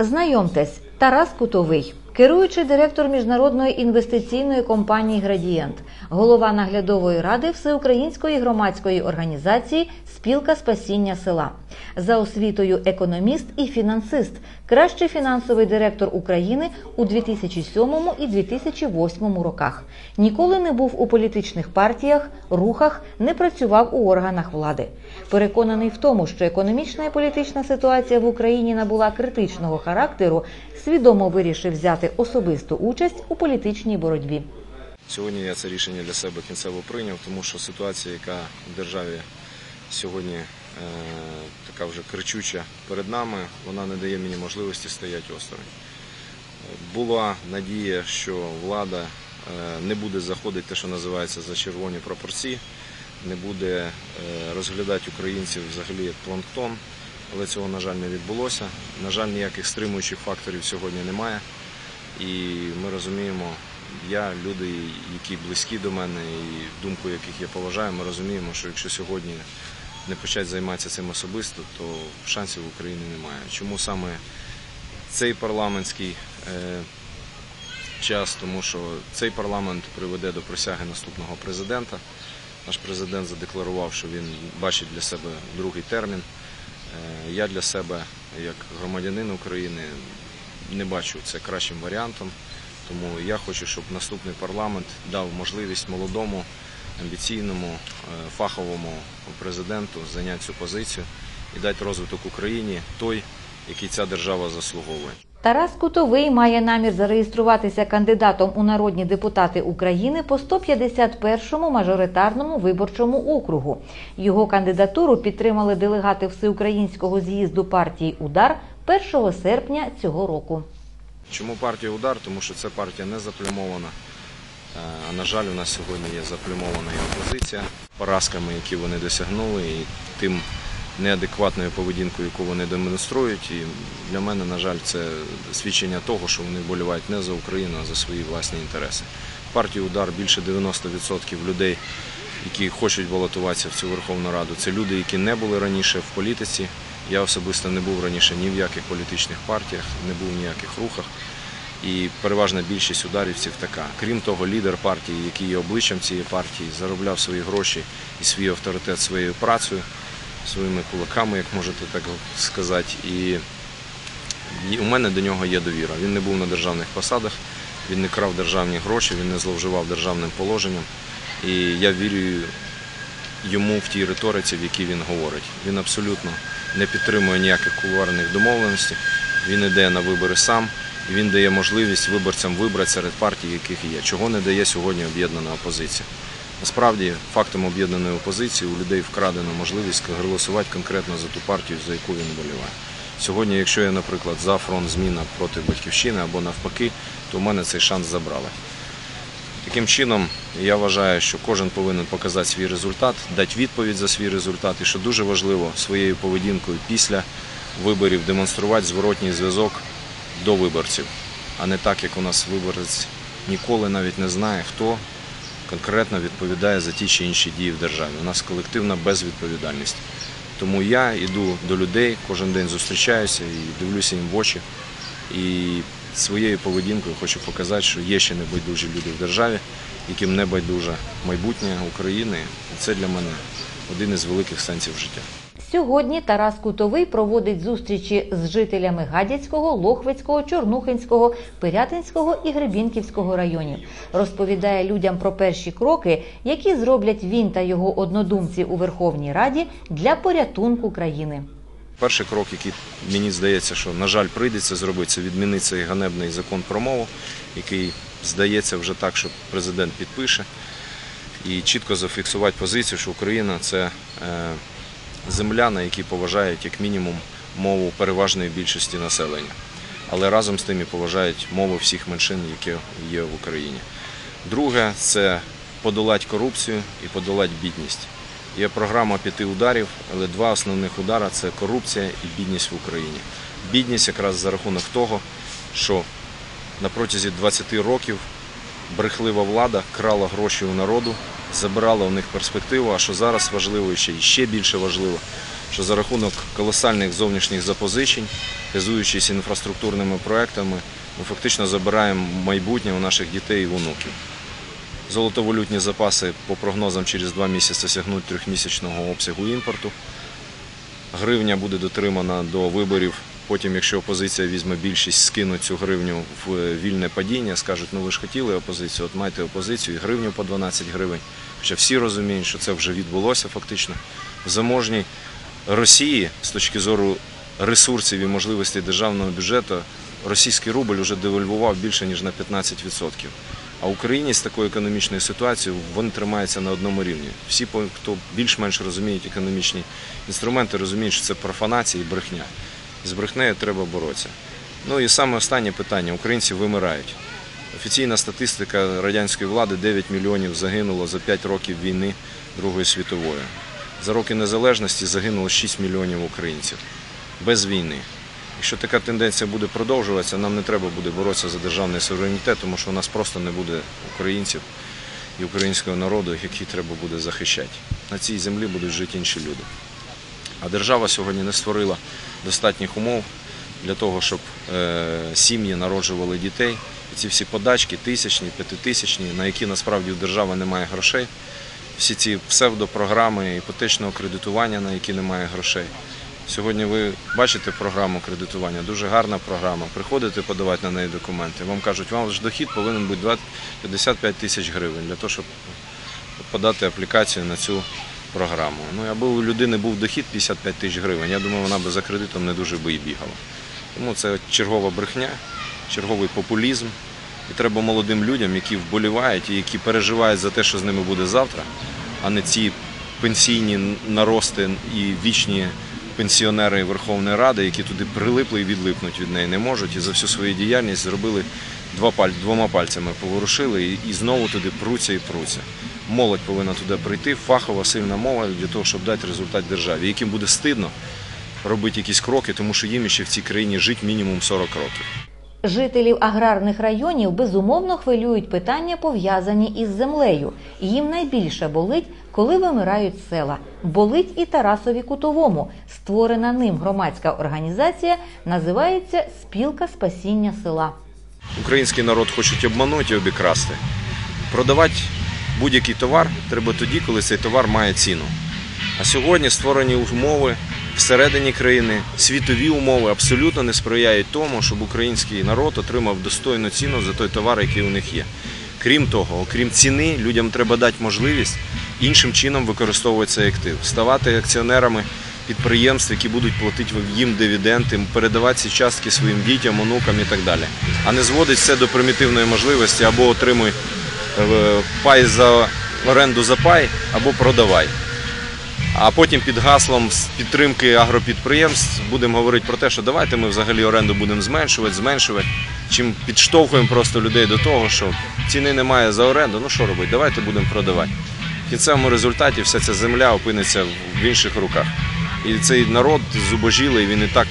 Знайомтесь, Тарас Кутовий, керуючий директор міжнародної інвестиційної компанії Градієнт, голова наглядової ради Всеукраїнської громадської організації Спілка спасіння села. За освітою економіст і фінансист, кращий фінансовий директор України у 2007 і 2008 роках. Ніколи не був у політичних партіях, рухах, не працював у органах влади. Переконаний в тому, що економічна і політична ситуація в Україні набула критичного характеру, свідомо вирішив взяти особисту участь у політичній боротьбі. Сьогодні я це рішення для себе кінцево прийняв, тому що ситуація, яка в державі сьогодні е, така вже кричуча перед нами, вона не дає мені можливості стояти осторонь. Була надія, що влада е, не буде заходити те, що називається за червоні пропорції, не буде е, розглядати українців взагалі як планктон, але цього, на жаль, не відбулося. На жаль, ніяких стримуючих факторів сьогодні немає. І ми розуміємо, я, люди, які близькі до мене і думку яких я поважаю, ми розуміємо, що якщо сьогодні не почати займатися цим особисто, то шансів в Україні немає. Чому саме цей парламентський е, час? Тому що цей парламент приведе до присяги наступного президента. Наш президент задекларував, що він бачить для себе другий термін. Е, Я для себе, як громадянин України, не бачу це кращим варіантом. Тому я хочу, щоб наступний парламент дав можливість молодому, амбіційному, е, фаховому президенту зайняти цю позицію і дати розвиток Україні той, який ця держава заслуговує. Тарас Кутовий має намір зареєструватися кандидатом у народні депутати України по 151-му мажоритарному виборчому округу. Його кандидатуру підтримали делегати Всеукраїнського з'їзду партії Удар 1 серпня цього року. Чому партія удар? Тому що це партія не заплямована. Е, А на жаль, у нас сьогодні є заплямована і опозиція поразками, які вони досягнули, і тим неадекватною поведінкою, яку вони демонструють. І для мене, на жаль, це свідчення того, що вони вболівають не за Україну, а за свої власні інтереси. Партія удар більше 90% людей, які хочуть балотуватися в цю Верховну Раду, це люди, які не були раніше в політиці. Я особисто не був раніше ні в яких політичних партіях, не був в ніяких рухах. І переважна більшість ударівців така. Крім того, лідер партії, який є обличчям цієї партії, заробляв свої гроші і свій авторитет своєю працею, своїми кулаками, як можете так сказати. І у мене до нього є довіра. Він не був на державних посадах, він не крав державні гроші, він не зловживав державним положенням. І я вірю йому в тій риториці, в якій він говорить. Він абсолютно не підтримує ніяких кулуарних домовленостей. Він йде на вибори сам, і він дає можливість виборцям вибрати серед партій, яких є. Чого не дає сьогодні об'єднана опозиція. Насправді, фактом об'єднаної опозиції у людей вкрадено можливість голосувати конкретно за ту партію, за яку він вболіває. Сьогодні, якщо я, наприклад, за фронт зміна проти батьківщини або навпаки, то в мене цей шанс забрали. Таким чином, я вважаю, що кожен повинен показати свій результат, дати відповідь за свій результат, і що дуже важливо своєю поведінкою після виборів демонструвати зворотній зв'язок до виборців, а не так, як у нас виборець ніколи навіть не знає, хто конкретно відповідає за ті чи інші дії в державі. У нас колективна безвідповідальність. Тому я йду до людей, кожен день зустрічаюся і дивлюся їм в очі. І своєю поведінкою хочу показати, що є ще небайдужі люди в державі, яким не байдуже майбутнє України. І це для мене один із великих сенсів життя. Сьогодні Тарас Кутовий проводить зустрічі з жителями Гадяцького, Лохвицького, Чорнухинського, Пирятинського і Гребінківського районів. Розповідає людям про перші кроки, які зроблять він та його однодумці у Верховній Раді для порятунку країни. Перший крок, який мені здається, що, на жаль, прийдеться зробити, це відмінити цей ганебний закон про мову, який здається вже так, що президент підпише, і чітко зафіксувати позицію, що Україна це е, земля, на якій поважають як мінімум мову переважної більшості населення, але разом з тим і поважають мови всіх меншин, які є в Україні. Друге це подолати корупцію і подолати бідність. Є програма п'яти ударів, але два основних удара це корупція і бідність в Україні. Бідність якраз за рахунок того, що на протязі 20 років брехлива влада крала гроші у народу, забирала у них перспективу, а що зараз важливо і ще, і ще більше важливо, що за рахунок колосальних зовнішніх запозичень, хизуючись інфраструктурними проектами, ми фактично забираємо майбутнє у наших дітей і внуків. Золотовалютні запаси по прогнозам через два місяці сягнуть трьохмісячного обсягу імпорту. Гривня буде дотримана до виборів. Потім, якщо опозиція візьме більшість, скинуть цю гривню в вільне падіння, скажуть, ну ви ж хотіли опозицію, от майте опозицію і гривню по 12 гривень. Хоча всі розуміють, що це вже відбулося фактично. В заможній Росії з точки зору ресурсів і можливостей державного бюджету російський рубль вже девальвував більше ніж на 15%. А Україні з такою економічною ситуацією вони тримаються на одному рівні. Всі, хто більш-менш розуміють економічні інструменти, розуміють, що це профанація і брехня. З брехнею треба боротися. Ну і саме останнє питання: українці вимирають. Офіційна статистика радянської влади 9 мільйонів загинуло за 5 років війни Другої світової. За роки незалежності загинуло 6 мільйонів українців без війни. Якщо така тенденція буде продовжуватися, нам не треба буде боротися за державний суверенітет, тому що у нас просто не буде українців і українського народу, який треба буде захищати. На цій землі будуть жити інші люди. А держава сьогодні не створила достатніх умов для того, щоб е, сім'ї народжували дітей. І ці всі подачки, тисячні, п'ятитисячні, на які насправді у держави немає грошей. Всі ці псевдопрограми іпотечного кредитування, на які немає грошей. Сьогодні ви бачите програму кредитування, дуже гарна програма. Приходите подавати на неї документи. Вам кажуть, вам ж дохід повинен бути 20 55 тисяч гривень для того, щоб подати аплікацію на цю програму. Ну, аби у людини був дохід 55 тисяч гривень, я думаю, вона би за кредитом не дуже би і бігала. Тому це чергова брехня, черговий популізм. І треба молодим людям, які вболівають і які переживають за те, що з ними буде завтра, а не ці пенсійні нарости і вічні пенсіонери Верховної Ради, які туди прилипли і відлипнуть від неї не можуть, і за всю свою діяльність зробили два паль, двома пальцями поворушили і, і знову туди пруться і пруться. Молодь повинна туди прийти, фахова, сильна мова для того, щоб дати результат державі, яким буде стидно робити якісь кроки, тому що їм ще в цій країні жити мінімум 40 років. Жителів аграрних районів безумовно хвилюють питання, пов'язані із землею. Їм найбільше болить, коли вимирають села. Болить і Тарасові Кутовому. Створена ним громадська організація називається Спілка спасіння села. Український народ хочуть обманути і обікрасти. Продавати будь-який товар треба тоді, коли цей товар має ціну. А сьогодні створені умови всередині країни, світові умови абсолютно не сприяють тому, щоб український народ отримав достойну ціну за той товар, який у них є. Крім того, окрім ціни, людям треба дати можливість іншим чином використовувати цей актив, ставати акціонерами підприємств, які будуть платити їм дивіденди, передавати ці частки своїм дітям, онукам і так далі. А не зводить все до примітивної можливості або отримуй е, пай за оренду за пай, або продавай. А потім під гаслом підтримки агропідприємств будемо говорити про те, що давайте ми взагалі оренду будемо зменшувати, зменшувати. Чим підштовхуємо просто людей до того, що ціни немає за оренду, ну що робити, давайте будемо продавати. В кінцевому результаті вся ця земля опиниться в інших руках. І цей народ зубожілий, він і так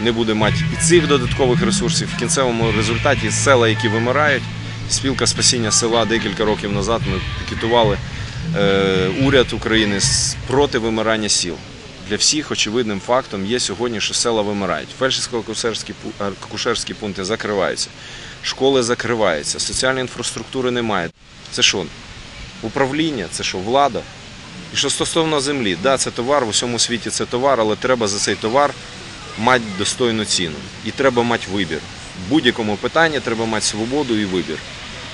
не буде мати і цих додаткових ресурсів. В кінцевому результаті села, які вимирають, спілка спасіння села декілька років назад ми пікетували уряд України проти вимирання сіл. Для всіх очевидним фактом є сьогодні, що села вимирають. Фельдшерсько-акушерські пу- акушерські пункти закриваються, школи закриваються, соціальної інфраструктури немає. Це що? Управління, це що, влада? І що стосовно землі, да, це товар, в усьому світі це товар, але треба за цей товар мати достойну ціну. І треба мати вибір. В будь-якому питанні треба мати свободу і вибір.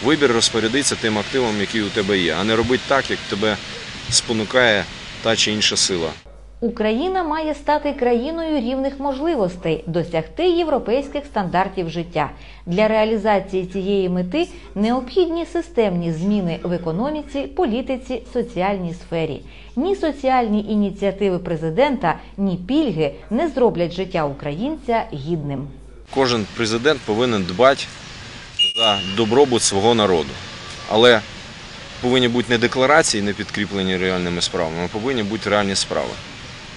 Вибір розпорядитися тим активом, який у тебе є, а не робити так, як тебе спонукає та чи інша сила. Україна має стати країною рівних можливостей, досягти європейських стандартів життя. Для реалізації цієї мети необхідні системні зміни в економіці, політиці, соціальній сфері. Ні соціальні ініціативи президента, ні пільги не зроблять життя українця гідним. Кожен президент повинен дбати за добробут свого народу. Але повинні бути не декларації, не підкріплені реальними справами, а повинні бути реальні справи.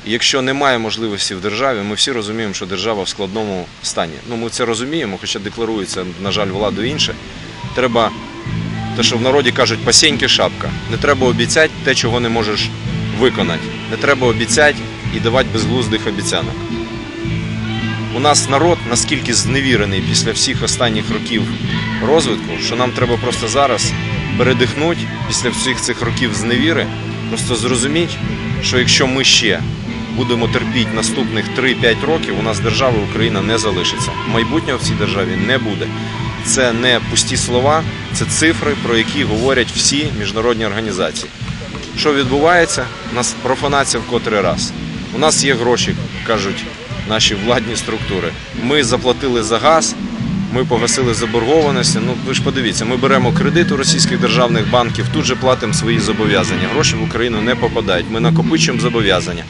І якщо немає можливості в державі, ми всі розуміємо, що держава в складному стані. Ну, ми це розуміємо, хоча декларується, на жаль, владою інше. Треба, те, що в народі кажуть, пасіньки шапка. Не треба обіцяти те, чого не можеш виконати. Не треба обіцяти і давати безглуздих обіцянок. У нас народ наскільки зневірений після всіх останніх років розвитку, що нам треба просто зараз передихнути після всіх цих років зневіри, просто зрозуміти, що якщо ми ще будемо терпіти наступних 3-5 років, у нас держава Україна не залишиться. Майбутнього в цій державі не буде. Це не пусті слова, це цифри, про які говорять всі міжнародні організації. Що відбувається? У нас профанація в котрий раз. У нас є гроші, кажуть наші владні структури. Ми заплатили за газ, ми погасили заборгованості. Ну ви ж подивіться, ми беремо кредит у російських державних банків, тут же платимо свої зобов'язання. Гроші в Україну не попадають. Ми накопичуємо зобов'язання.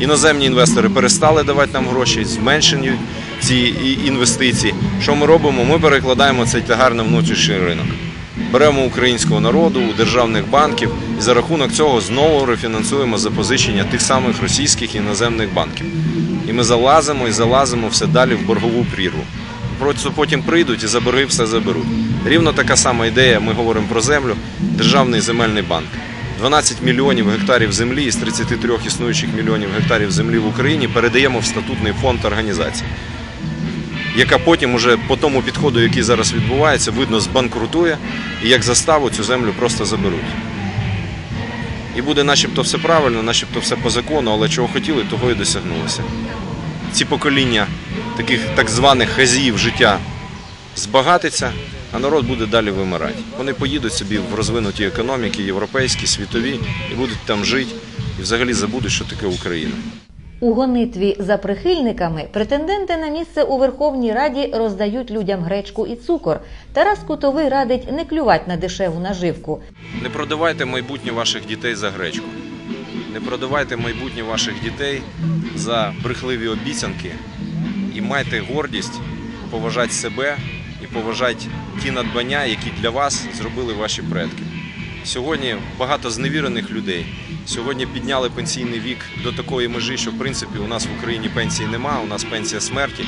Іноземні інвестори перестали давати нам гроші, зменшені ці інвестиції. Що ми робимо? Ми перекладаємо цей тягар на внутрішній ринок. Беремо українського народу у державних банків і за рахунок цього знову рефінансуємо запозичення тих самих російських іноземних банків. І ми залазимо і залазимо все далі в боргову прірву. Просто потім прийдуть і за борги все заберуть. Рівно така сама ідея, ми говоримо про землю, Державний земельний банк. 12 мільйонів гектарів землі із 33 існуючих мільйонів гектарів землі в Україні передаємо в статутний фонд організації яка потім уже по тому підходу, який зараз відбувається, видно, збанкрутує і як заставу цю землю просто заберуть. І буде начебто все правильно, начебто все по закону, але чого хотіли, того і досягнулося. Ці покоління таких так званих хазіїв життя збагатиться, а народ буде далі вимирати. Вони поїдуть собі в розвинуті економіки, європейські, світові, і будуть там жити, і взагалі забудуть, що таке Україна. У гонитві за прихильниками претенденти на місце у Верховній Раді роздають людям гречку і цукор. Тарас Кутовий радить не клювати на дешеву наживку. Не продавайте майбутнє ваших дітей за гречку. Не продавайте майбутнє ваших дітей за брехливі обіцянки і майте гордість поважати себе і поважати ті надбання, які для вас зробили ваші предки. Сьогодні багато зневірених людей. Сьогодні підняли пенсійний вік до такої межі, що в принципі у нас в Україні пенсії нема, у нас пенсія смерті.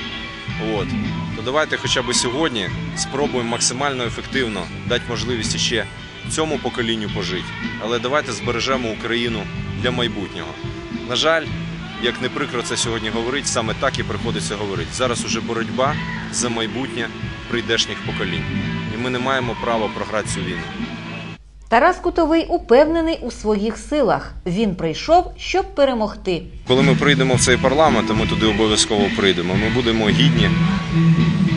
От. То давайте хоча б сьогодні спробуємо максимально ефективно дати можливість ще цьому поколінню пожити. Але давайте збережемо Україну для майбутнього. На жаль, як не прикро це сьогодні говорить, саме так і приходиться говорити. Зараз уже боротьба за майбутнє прийдешніх поколінь. І ми не маємо права програти цю війну. Тарас Кутовий упевнений у своїх силах. Він прийшов, щоб перемогти. Коли ми прийдемо в цей парламент, ми туди обов'язково прийдемо, ми будемо гідні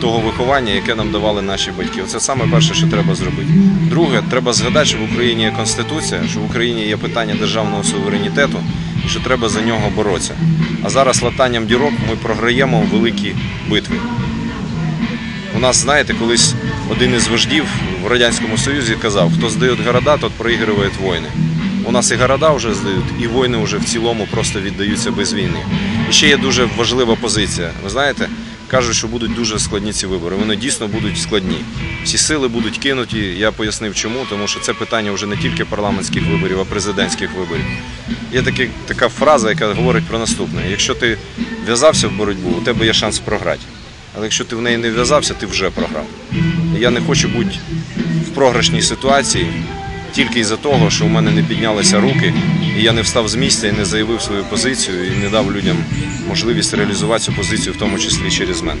того виховання, яке нам давали наші батьки. Це саме перше, що треба зробити. Друге, треба згадати, що в Україні є конституція, що в Україні є питання державного суверенітету і що треба за нього боротися. А зараз латанням дірок ми програємо великі битви. У нас, знаєте, колись один із вождів в Радянському Союзі казав, хто здає города, тот проігрує війни. У нас і города вже здають, і війни вже в цілому просто віддаються без війни. І ще є дуже важлива позиція. Ви знаєте, кажуть, що будуть дуже складні ці вибори. Вони дійсно будуть складні. Всі сили будуть кинуті. Я пояснив чому, тому що це питання вже не тільки парламентських виборів, а президентських виборів. Є такі, така фраза, яка говорить про наступне: якщо ти в'язався в боротьбу, у тебе є шанс програти. Але якщо ти в неї не в'язався, ти вже програв. Я не хочу бути в програшній ситуації тільки із-за того, що у мене не піднялися руки, і я не встав з місця і не заявив свою позицію, і не дав людям можливість реалізувати цю позицію, в тому числі через мене.